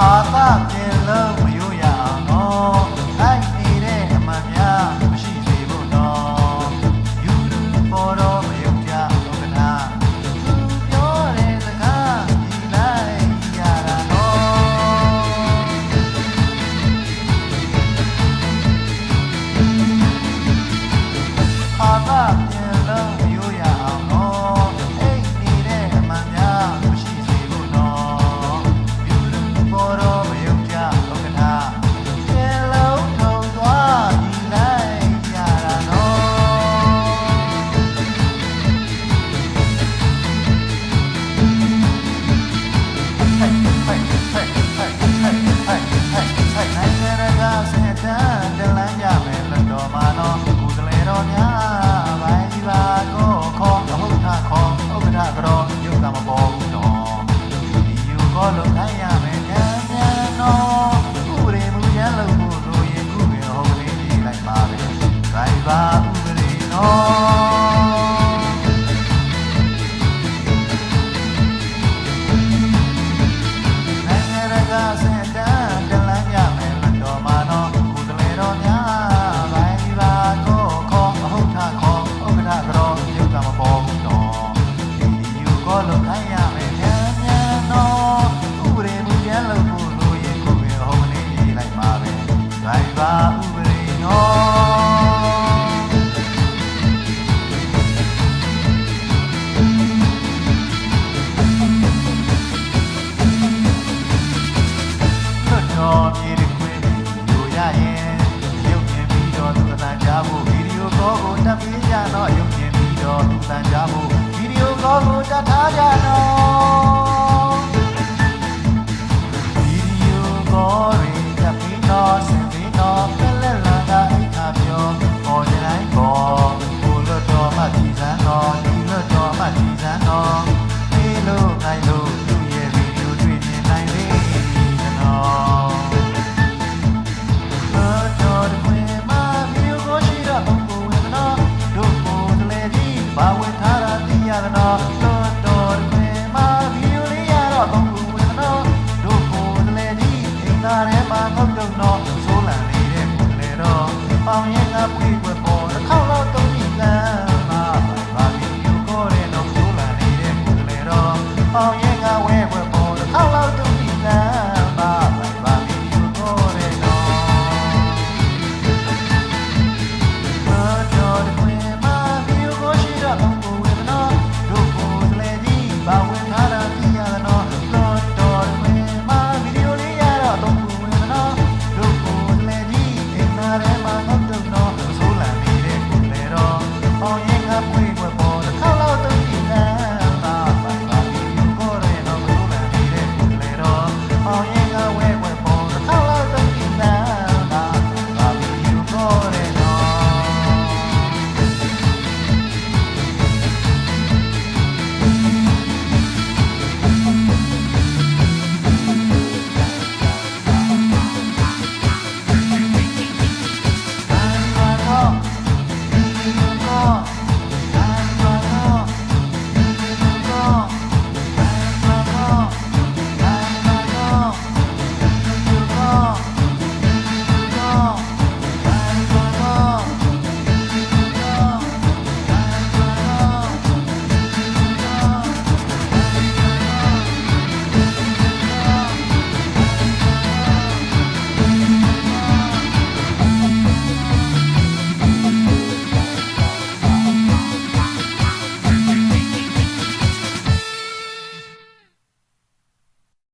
หาทราบ လုံးနိုင်ရမယ်ကံမြန်တော့ဥပဒေမူရန်လုံးကိုလိုရင်ခုပဲဟောလေးလေးလိုက်ပါပဲ driver ဥပဒေတော့我路开呀。 တော်ပြည်တွင်ခွင့်လိုရရင်ရုပ်မြင်ပြီးတော့သူတန်ကြားဖို့ဗီဒီယိုကောကိုတက်ပေးရတော့ရုပ်မြင်ပြီးတော့သူတန်ကြားဖို့ မောင်ရဲ့ငါပြေွယ်ပေါ်တစ်ခေါက်လောက်သုံးကြည့်စမ်းပါဘာဖြစ်ယူကိုယ်နဲ့တော့ဆိုးလာနေတဲ့ကိုယ်လည်းတော့မောင်ရဲ့